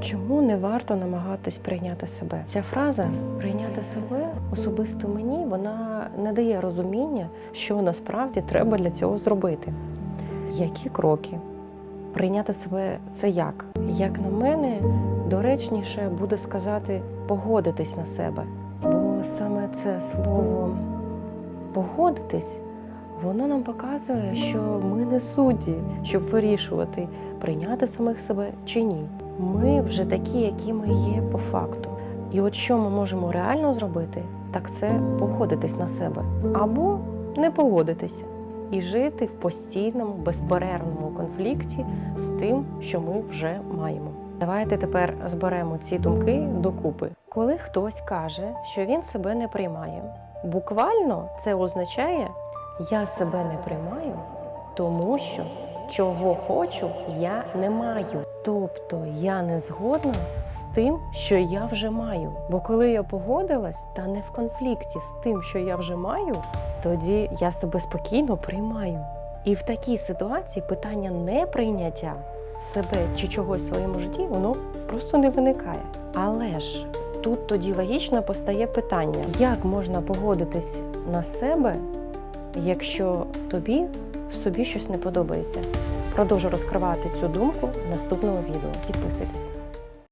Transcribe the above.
Чому не варто намагатись прийняти себе? Ця фраза прийняти себе особисто мені вона не дає розуміння, що насправді треба для цього зробити. Які кроки? Прийняти себе це як? Як на мене, доречніше буде сказати погодитись на себе. Бо саме це слово погодитись, воно нам показує, що ми не судді, щоб вирішувати, прийняти самих себе чи ні. Ми вже такі, які ми є по факту. І от що ми можемо реально зробити, так це погодитись на себе або не погодитися і жити в постійному безперервному конфлікті з тим, що ми вже маємо. Давайте тепер зберемо ці думки докупи. Коли хтось каже, що він себе не приймає, буквально це означає я себе не приймаю, тому що чого хочу, я не маю. Тобто я не згодна з тим, що я вже маю. Бо коли я погодилась та не в конфлікті з тим, що я вже маю, тоді я себе спокійно приймаю. І в такій ситуації питання неприйняття себе чи чогось в своєму житті, воно просто не виникає. Але ж тут тоді логічно постає питання, як можна погодитись на себе, якщо тобі в собі щось не подобається. Продовжу розкривати цю думку в наступному відео. Підписуйтесь.